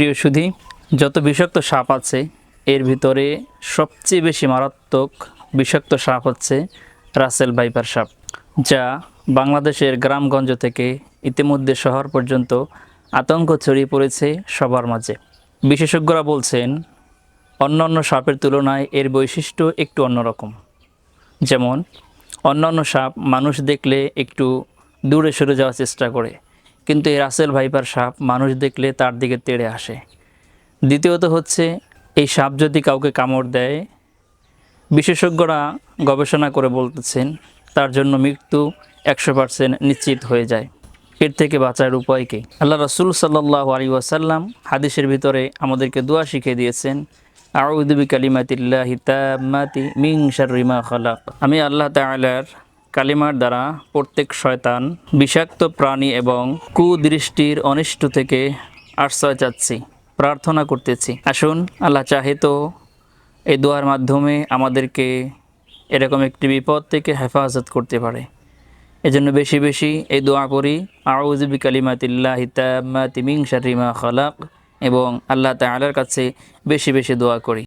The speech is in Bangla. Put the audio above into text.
প্রিয় সুধী, যত বিষাক্ত সাপ আছে, এর ভিতরে সবচেয়ে বেশি মারাত্মক বিষাক্ত সাপ হচ্ছে রাসেল ভাইপার সাপ, যা বাংলাদেশের গ্রামগঞ্জ থেকে ইতিমধ্যে শহর পর্যন্ত আতঙ্ক ছড়িয়ে পড়েছে সবার মাঝে। বিশেষজ্ঞরা বলছেন, অন্যান্য সাপের তুলনায় এর বৈশিষ্ট্য একটু অন্যরকম। যেমন, অন্যান্য সাপ মানুষ দেখলে একটু দূরে সরে যাওয়ার চেষ্টা করে কিন্তু এই রাসেল ভাইপার সাপ মানুষ দেখলে তার দিকে তেড়ে আসে। দ্বিতীয়ত হচ্ছে, এই সাপ যদি কাউকে কামড় দেয়, বিশেষজ্ঞরা গবেষণা করে বলতেছেন, তার জন্য মৃত্যু একশো পার্সেন্ট নিশ্চিত হয়ে যায়। এর থেকে বাঁচার উপায় কি? আল্লাহ রসুল সাল্লাহ আলী ওয়াসাল্লাম হাদিসের ভিতরে আমাদেরকে দোয়া শিখিয়ে দিয়েছেন আউদুবি কালিমাতিল্লাহি তাম্মাতি মিং শাররিমা খালাক। আমি আল্লাহ তাআলার কালিমার দ্বারা প্রত্যেক শয়তান বিষাক্ত প্রাণী এবং কুদৃষ্টির অনিষ্ট থেকে আশ্রয় চাচ্ছি, প্রার্থনা করতেছি। আসুন, আল্লাহ চাহে তো এই দোয়ার মাধ্যমে আমাদেরকে এরকম একটি বিপদ থেকে হেফাজত করতে পারে। এজন্য বেশি বেশি এই দোয়া করি আউজবি কালিমাতিল্লাহি তাম্মাতি মিং শাররিমা খালাক এবং আল্লাহ তাআলার কাছে বেশি বেশি দোয়া করি।